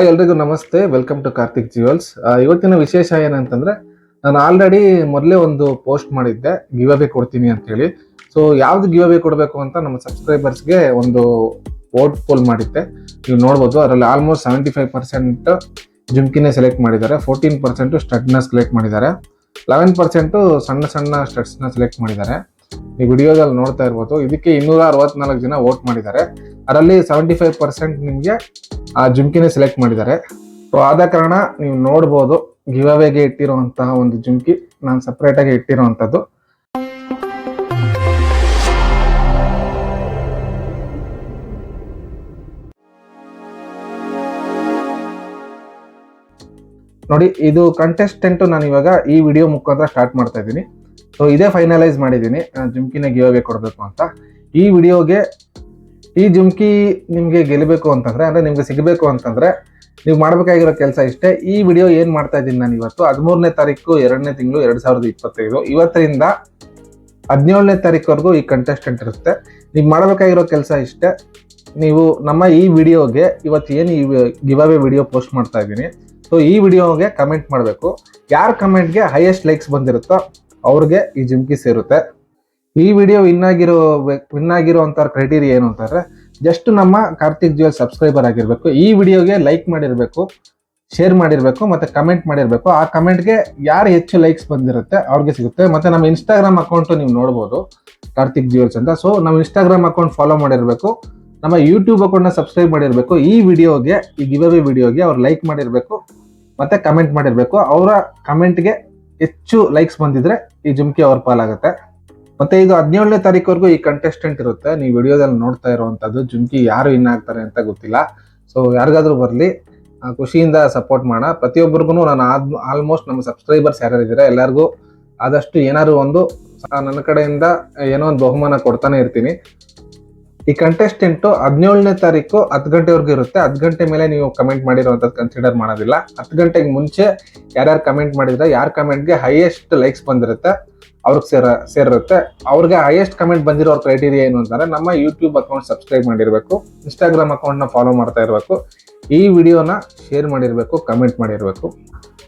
ಎಲ್ರಿಗೂ ನಮಸ್ತೆ. Welcome to Karthik jewels ಇವತ್ತಿನ ವಿಶೇಷ ಏನಂತಂದ್ರೆ, ನಾನು ಆಲ್ರೆಡಿ ಮೊದಲೇ ಒಂದು ಪೋಸ್ಟ್ ಮಾಡಿದ್ದೆ ಗಿವ್ ಅವೇ ಕೊಡ್ತೀನಿ ಅಂತ ಹೇಳಿ ಸೊ ಯಾವ್ದು ಗಿವ್ ಅವೇ ಕೊಡಬೇಕು ಅಂತ ನಮ್ಮ ಸಬ್ಸ್ಕ್ರೈಬರ್ಸ್ಗೆ ಒಂದು ವೋಟ್ ಪೋಲ್ ಮಾಡಿದ್ದೆ. ನೀವು ನೋಡ್ಬೋದು, ಅದರಲ್ಲಿ ಆಲ್ಮೋಸ್ಟ್ ಸೆವೆಂಟಿ ಫೈವ್ ಪರ್ಸೆಂಟ್ ಜುಮ್ಕಿನೇ ಸೆಲೆಕ್ಟ್ ಮಾಡಿದ್ದಾರೆ ಫೋರ್ಟೀನ್ ಪರ್ಸೆಂಟ್ ಸ್ಟಡ್ನ ಸೆಲೆಕ್ಟ್ ಮಾಡಿದ್ದಾರೆ ಲೆವೆನ್ ಪರ್ಸೆಂಟು ಸಣ್ಣ ಸಣ್ಣ ಸ್ಟಡ್ಸ್ನ ಸೆಲೆಕ್ಟ್ ಮಾಡಿದ್ದಾರೆ. ನೀವು ವಿಡಿಯೋದಲ್ಲಿ ನೋಡ್ತಾ ಇರ್ಬೋದು, ಇದಕ್ಕೆ ಇನ್ನೂರ ಅರವತ್ನಾಲ್ಕು ಜನ ವೋಟ್ ಮಾಡಿದ್ದಾರೆ. ಅದರಲ್ಲಿ ಸೆವೆಂಟಿ ಫೈವ್ ಪರ್ಸೆಂಟ್ ನಿಮಗೆ ಆ ಜುಮ್ಕಿನೇ ಸೆಲೆಕ್ಟ್ ಮಾಡಿದ್ದಾರೆ. ಸೊ ಆದ ಕಾರಣ ನೀವು ನೋಡ್ಬೋದು ಗಿವ್ ಅವೇಗೆ ಇಟ್ಟಿರುವಂತಹ ಒಂದು ಜುಮ್ಕಿ. ನಾನು ಸಪ್ರೇಟ್ ಆಗಿ ಇಟ್ಟಿರುವಂತದ್ದು. ನೋಡಿ, ಇದು ಕಂಟೆಸ್ಟೆಂಟ್ ನಾನು ಇವಾಗ ಈ ವಿಡಿಯೋ ಮುಖಾಂತರ ಸ್ಟಾರ್ಟ್ ಮಾಡ್ತಾ ಇದ್ದೀನಿ. ಸೊ ಇದೇ ಫೈನಲೈಸ್ ಮಾಡಿದ್ದೀನಿ ಜುಮ್ಕಿನ ಗಿವ್ ಅವೇ ಕೊಡಬೇಕು ಅಂತ. ಈ ವಿಡಿಯೋಗೆ ಈ ಜುಮ್ಕಿ ನಿಮಗೆ ಗೆಲ್ಲಬೇಕು ಅಂತಂದರೆ, ಅಂದರೆ ನಿಮಗೆ ಸಿಗಬೇಕು ಅಂತಂದರೆ ನೀವು ಮಾಡಬೇಕಾಗಿರೋ ಕೆಲಸ ಇಷ್ಟೇ. ಈ ವಿಡಿಯೋ ಏನು ಮಾಡ್ತಾ ಇದ್ದೀನಿ ನಾನು ಇವತ್ತು, ಹದಿಮೂರನೇ ತಾರೀಕು, ಎರಡನೇ ತಿಂಗಳು, ಎರಡು ಸಾವಿರದ ಇಪ್ಪತ್ತೈದು. ಇವತ್ತರಿಂದ ಹದಿನೇಳನೇ ತಾರೀಕುವರೆಗೂ ಈ ಕಂಟೆಸ್ಟೆಂಟ್ ಇರುತ್ತೆ. ನೀವು ಮಾಡಬೇಕಾಗಿರೋ ಕೆಲಸ ಇಷ್ಟೇ. ನೀವು ನಮ್ಮ ಈ ವಿಡಿಯೋಗೆ ಇವತ್ತು ಏನು ಈ ಗಿವ್ ವಿಡಿಯೋ ಪೋಸ್ಟ್ ಮಾಡ್ತಾ ಇದ್ದೀನಿ. ಸೊ ಈ ವಿಡಿಯೋಗೆ ಕಮೆಂಟ್ ಮಾಡಬೇಕು. ಯಾರ ಕಮೆಂಟ್ಗೆ ಹೈಯೆಸ್ಟ್ ಲೈಕ್ಸ್ ಬಂದಿರುತ್ತೋ ಅವ್ರಿಗೆ ಈ ಜುಮ್ಕಿ ಸೇರುತ್ತೆ. ಈ ವಿಡಿಯೋ ವಿನ್ ಆಗಿರೋ ವಿನ್ ಆಗಿರುವಂತ ಕ್ರೈಟೀರಿಯಾ ಏನು ಅಂತಂದ್ರೆ ಜಸ್ಟ್ ನಮ್ಮ ಕಾರ್ತಿಕ್ ಜುವೆಲ್ ಸಬ್ಸ್ಕ್ರೈಬರ್ ಆಗಿರ್ಬೇಕು. ಈ ವಿಡಿಯೋಗೆ ಲೈಕ್ ಮಾಡಿರ್ಬೇಕು ಶೇರ್ ಮಾಡಿರ್ಬೇಕು, ಮತ್ತೆ ಕಮೆಂಟ್ ಮಾಡಿರ್ಬೇಕು. ಆ ಕಮೆಂಟ್ಗೆ ಯಾರು ಹೆಚ್ಚು ಲೈಕ್ಸ್ ಬಂದಿರುತ್ತೆ, ಅವ್ರಿಗೆ ಸಿಗುತ್ತೆ. ಮತ್ತೆ ನಮ್ಮ ಇನ್ಸ್ಟಾಗ್ರಾಮ್ ಅಕೌಂಟ್ ನೀವು ನೋಡ್ಬೋದು ಕಾರ್ತಿಕ್ ಜುವೆಲ್ಸ್ ಅಂತ. ಸೊ ನಮ್ಮ ಇನ್ಸ್ಟಾಗ್ರಾಮ್ ಅಕೌಂಟ್ ಫಾಲೋ ಮಾಡಿರ್ಬೇಕು. ನಮ್ಮ ಯೂಟ್ಯೂಬ್ ಅಕೌಂಟ್ನ ಸಬ್ಸ್ಕ್ರೈಬ್ ಮಾಡಿರ್ಬೇಕು. ಈ ವಿಡಿಯೋಗೆ ಈ ಗಿವ್ ವಿಡಿಯೋಗೆ ಅವ್ರು ಲೈಕ್ ಮಾಡಿರ್ಬೇಕು, ಮತ್ತೆ ಕಮೆಂಟ್ ಮಾಡಿರ್ಬೇಕು. ಅವರ ಕಮೆಂಟ್ಗೆ ಹೆಚ್ಚು ಲೈಕ್ಸ್ ಬಂದಿದ್ರೆ ಈ ಜುಮ್ಕಿ ಅವ್ರ ಪಾಲಾಗುತ್ತೆ. ಮತ್ತೆ ಇದು ಹದಿನೇಳನೇ ತಾರೀಕುವರೆಗೂ ಈ ಕಂಟೆಸ್ಟೆಂಟ್ ಇರುತ್ತೆ. ನೀವು ವಿಡಿಯೋದಲ್ಲಿ ನೋಡ್ತಾ ಇರುವಂತದ್ದು ಜುಮ್ಕಿ ಯಾರು ಇನ್ ಆಗ್ತಾರೆ ಅಂತ ಗೊತ್ತಿಲ್ಲ. ಸೊ ಯಾರಿಗಾದ್ರೂ ಬರಲಿ ಖುಷಿಯಿಂದ ಸಪೋರ್ಟ್ ಮಾಡೋಣ. ಪ್ರತಿಯೊಬ್ಬರಿಗೂ ನಾನು ಆಲ್ಮೋಸ್ಟ್ ನಮ್ಮ ಸಬ್ಸ್ಕ್ರೈಬರ್ಸ್ ಯಾರ್ಯಾರು ಎಲ್ಲರಿಗೂ ಆದಷ್ಟು ಏನಾದ್ರು ಒಂದು ನನ್ನ ಕಡೆಯಿಂದ ಏನೋ ಒಂದು ಬಹುಮಾನ ಕೊಡ್ತಾನೆ ಇರ್ತೀನಿ. ಈ ಕಂಟೆಸ್ಟೆಂಟು ಹದಿನೇಳನೇ ತಾರೀಕು ಹತ್ತು ಗಂಟೆವರೆಗೂ ಇರುತ್ತೆ. ಹತ್ತು ಗಂಟೆ ಮೇಲೆ ನೀವು ಕಮೆಂಟ್ ಮಾಡಿರೋವಂಥದ್ದು ಕನ್ಸಿಡರ್ ಮಾಡೋದಿಲ್ಲ. ಹತ್ತು ಗಂಟೆಗೆ ಮುಂಚೆ ಯಾರ್ಯಾರು ಕಮೆಂಟ್ ಮಾಡಿದ್ರೆ ಯಾರ ಕಮೆಂಟ್ಗೆ ಹೈಯೆಸ್ಟ್ ಲೈಕ್ಸ್ ಬಂದಿರುತ್ತೆ, ಅವ್ರಿಗೆ ಸೇರ, ಸೇರಿರುತ್ತೆ. ಅವ್ರಿಗೆ ಹೈಯೆಸ್ಟ್ ಕಮೆಂಟ್ ಬಂದಿರೋ ಕ್ರೈಟೀರಿಯಾ ಏನು ಅಂತಾರೆ ನಮ್ಮ ಯೂಟ್ಯೂಬ್ ಅಕೌಂಟ್ ಸಬ್ಸ್ಕ್ರೈಬ್ ಮಾಡಿರಬೇಕು ಇನ್ಸ್ಟಾಗ್ರಾಮ್ ಅಕೌಂಟ್ನ ಫಾಲೋ ಮಾಡ್ತಾ ಇರಬೇಕು. ಈ ವಿಡಿಯೋನ ಶೇರ್ ಮಾಡಿರಬೇಕು ಕಮೆಂಟ್ ಮಾಡಿರಬೇಕು.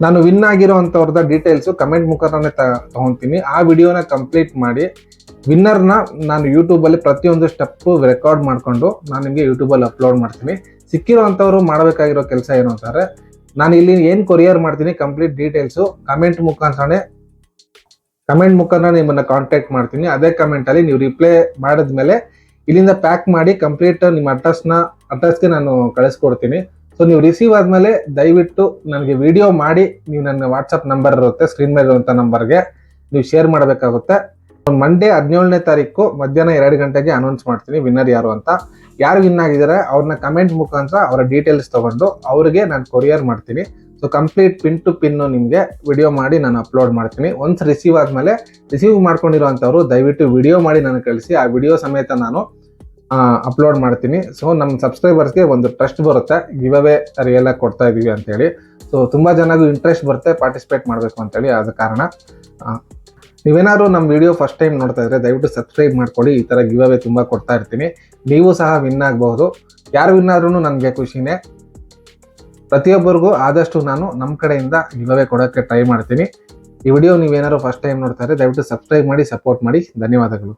ನಾನು ವಿನ್ ಆಗಿರೋವಂಥವ್ರದ ಡೀಟೇಲ್ಸು ಕಮೆಂಟ್ ಮುಖಾಂತರನೇ ತಗೊಂತೀನಿ. ಆ ವಿಡಿಯೋನ ಕಂಪ್ಲೀಟ್ ಮಾಡಿ ವಿನ್ನರ್ನ ನಾನು ಯೂಟ್ಯೂಬಲ್ಲಿ ಪ್ರತಿಯೊಂದು ಸ್ಟೆಪ್ಪು ರೆಕಾರ್ಡ್ ಮಾಡಿಕೊಂಡು ನಾನು ನಿಮಗೆ ಯೂಟ್ಯೂಬಲ್ಲಿ ಅಪ್ಲೋಡ್ ಮಾಡ್ತೀನಿ. ಸಿಕ್ಕಿರೋವಂಥವ್ರು ಮಾಡಬೇಕಾಗಿರೋ ಕೆಲಸ ಏನು ಅಂತಾರೆ, ನಾನು ಇಲ್ಲಿ ಏನು ಕೊರಿಯರ್ ಮಾಡ್ತೀನಿ ಕಂಪ್ಲೀಟ್ ಡೀಟೇಲ್ಸು ಕಮೆಂಟ್ ಮುಖಾಂತರನೇ ಕಮೆಂಟ್ ಮುಖಾಂತರ ನಿಮ್ಮನ್ನು ಕಾಂಟ್ಯಾಕ್ಟ್ ಮಾಡ್ತೀನಿ. ಅದೇ ಕಮೆಂಟಲ್ಲಿ ನೀವು ರಿಪ್ಲೈ ಮಾಡಿದ್ಮೇಲೆ ಇಲ್ಲಿಂದ ಪ್ಯಾಕ್ ಮಾಡಿ ಕಂಪ್ಲೀಟ್ ನಿಮ್ಮ ಅಡ್ರೆಸ್ನ ಅಡ್ರೆಸ್ಗೆ ನಾನು ಕಳಿಸ್ಕೊಡ್ತೀನಿ. ಸೊ ನೀವು ರಿಸೀವ್ ಆದ್ಮೇಲೆ ದಯವಿಟ್ಟು ನನಗೆ ವಿಡಿಯೋ ಮಾಡಿ. ನೀವು ನನ್ನ ವಾಟ್ಸಪ್ ನಂಬರ್ ಇರುತ್ತೆ ಸ್ಕ್ರೀನ್ ಮೇಲೆ ಇರುವಂಥ ನಂಬರ್ಗೆ ನೀವು ಶೇರ್ ಮಾಡಬೇಕಾಗುತ್ತೆ. ಮಂಡೇ ಹದಿನೇಳನೇ ತಾರೀಕು ಮಧ್ಯಾಹ್ನ ಎರಡು ಗಂಟೆಗೆ ಅನೌನ್ಸ್ ಮಾಡ್ತೀನಿ ವಿನ್ನರ್ ಯಾರು ಅಂತ. ಯಾರು ವಿನ್ ಆಗಿದ್ದಾರೆ, ಅವ್ರನ್ನ ಕಮೆಂಟ್ ಮುಖಾಂತರ ಅವರ ಡೀಟೇಲ್ಸ್ ತಗೊಂಡು ಅವ್ರಿಗೆ ನಾನು ಕೊರಿಯರ್ ಮಾಡ್ತೀನಿ. So complete pin to pin ನಿಮಗೆ ವಿಡಿಯೋ ಮಾಡಿ ನಾನು ಅಪ್ಲೋಡ್ ಮಾಡ್ತೀನಿ. ಒನ್ಸ್ ರಿಸೀವ್ ಆದಮೇಲೆ ರಿಸೀವ್ ಮಾಡ್ಕೊಂಡಿರುವಂಥವ್ರು ದಯವಿಟ್ಟು ವಿಡಿಯೋ ಮಾಡಿ ನನಗೆ ಕಳಿಸಿ. ಆ ವಿಡಿಯೋ ಸಮೇತ ನಾನು ಅಪ್ಲೋಡ್ ಮಾಡ್ತೀನಿ. ಸೊ ನಮ್ಮ ಸಬ್ಸ್ಕ್ರೈಬರ್ಸ್ಗೆ ಒಂದು ಟ್ರಸ್ಟ್ ಬರುತ್ತೆ. ಗಿವ್ ಅವೇ ರಿಯಲ್ ಆಗಿ ಕೊಡ್ತಾ ಇದ್ದೀವಿ ಅಂತೇಳಿ ಸೊ ತುಂಬ ಜನಗೂ ಇಂಟ್ರೆಸ್ಟ್ ಬರುತ್ತೆ. ಪಾರ್ಟಿಸಿಪೇಟ್ ಮಾಡಬೇಕು ಅಂತೇಳಿ ಆದ ಕಾರಣ. ನೀವೇನಾದರೂ ನಮ್ಮ ವಿಡಿಯೋ ಫಸ್ಟ್ ಟೈಮ್ ನೋಡ್ತಾ ಇದ್ರೆ ದಯವಿಟ್ಟು ಸಬ್ಸ್ಕ್ರೈಬ್ ಮಾಡ್ಕೊಳ್ಳಿ. ಈ ಥರ ಗಿವ್ ಅವೇ ತುಂಬ ಕೊಡ್ತಾ ಇರ್ತೀನಿ. ನೀವು ಸಹ ವಿನ್ ಆಗಬಹುದು. ಯಾರು ವಿನ್ ಆದ್ರೂ ನನಗೆ ಖುಷಿನೇ. ಪ್ರತಿಯೊಬ್ಬರಿಗೂ ಆದಷ್ಟು ನಾನು ನಮ್ಮ ಕಡೆಯಿಂದ ಗಿವ್ ಅವೇ ಕೊಡೋಕ್ಕೆ ಟ್ರೈ ಮಾಡ್ತೀನಿ. ಈ ವಿಡಿಯೋ ನೀವೇನಾದ್ರು ಫಸ್ಟ್ ಟೈಮ್ ನೋಡ್ತಾ ಇದ್ರೆ ದಯವಿಟ್ಟು ಸಬ್ಸ್ಕ್ರೈಬ್ ಮಾಡಿ ಸಪೋರ್ಟ್ ಮಾಡಿ. ಧನ್ಯವಾದಗಳು.